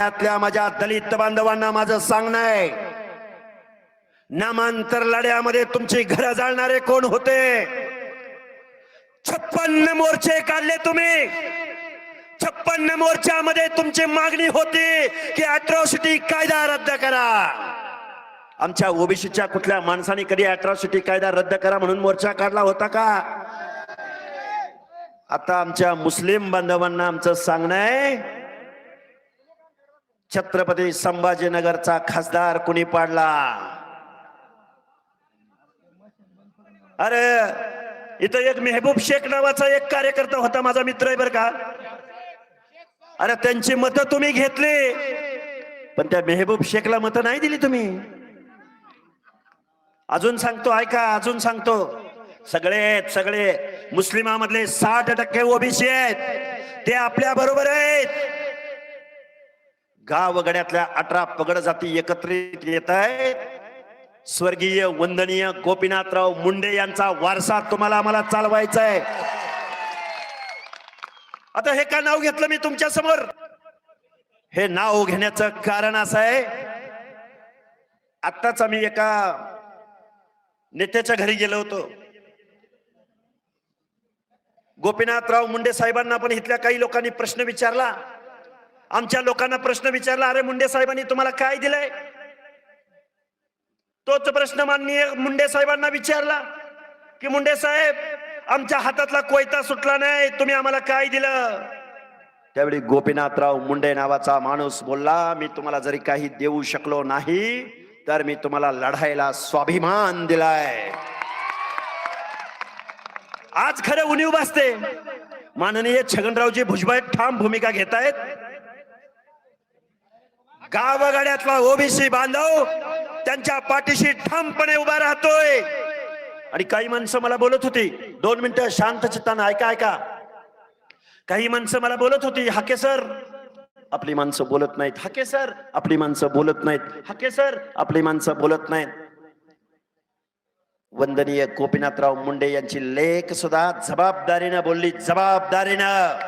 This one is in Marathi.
त्यातल्या माझ्या दलित बांधवांना माझं सांगणं आहे. नामांतर लढ्यामध्ये तुमची घर जाळणारे कोण होते? छप्पन्न मोर्चे काढले तुम्ही. छप्पन्न मोर्चामध्ये तुमची मागणी होती की अॅट्रॉसिटी कायदा रद्द करा. आमच्या ओबीसीच्या कुठल्या माणसाने कधी अॅट्रॉसिटी कायदा रद्द करा म्हणून मोर्चा काढला होता का? आता आमच्या मुस्लिम बांधवांना आमचं सांगणं आहे छत्रपती संभाजीनगरचा खासदार कुणी पाडला? अरे इथं एक मेहबूब शेख नावाचा एक कार्यकर्ता होता माझा मित्र आहे बर का. अरे त्यांची मतं तुम्ही घेतली. पण त्या मेहबूब शेखला मतं नाही दिली तुम्ही. अजून सांगतो ऐका अजून सांगतो. सगळे आहेत, सगळे. मुस्लिमामधले साठ टक्के ओबीसी आहेत. ते आपल्या बरोबर आहेत. गावगड्यातल्या अठरा पगड जाती एकत्रित येत आहेत. स्वर्गीय वंदनीय गोपीनाथराव मुंडे यांचा वारसा तुम्हाला आम्हाला चालवायचा आहे. आता हे का नाव घेतलं मी तुमच्यासमोर? हे नाव घेण्याचं कारण असं आहे. आत्ताच आम्ही एका नेत्याच्या घरी गेलो होतो. गोपीनाथराव मुंडे साहेबांना पण इथल्या काही लोकांनी प्रश्न विचारला. आमच्या लोकांना प्रश्न विचारला अरे मुंडे साहेबांनी तुम्हाला काय दिलंय? तोच प्रश्न माननीय मुंडे साहेबांना विचारला की मुंडे साहेब आमच्या हातातला कोयता सुटला नाही तुम्ही आम्हाला काय दिलं? त्यावेळी गोपीनाथराव मुंडे नावाचा माणूस बोलला मी तुम्हाला जरी काही देऊ शकलो नाही तर मी तुम्हाला लढायला स्वाभिमान दिलाय. आज खरं उणीव भासते माननीय छगनरावजी भुजबळ ठाम भूमिका घेत आहेत गावगाड्यातला ओबीसी बांधव त्यांच्या पाठीशी ठामपणे उभा राहतोय. आणि काही माणसं मला बोलत होती दोन मिनिटं शांत चित्तानं ऐका ऐका. काही माणसं मला बोलत होती हाके सर. आपली माणसं बोलत नाहीत हाके सर. आपली माणसं बोलत नाहीत हाके सर. आपली माणसं बोलत नाहीत. वंदनीय गोपीनाथराव मुंडे यांची लेख सुद्धा जबाबदारीनं बोलली जबाबदारीनं.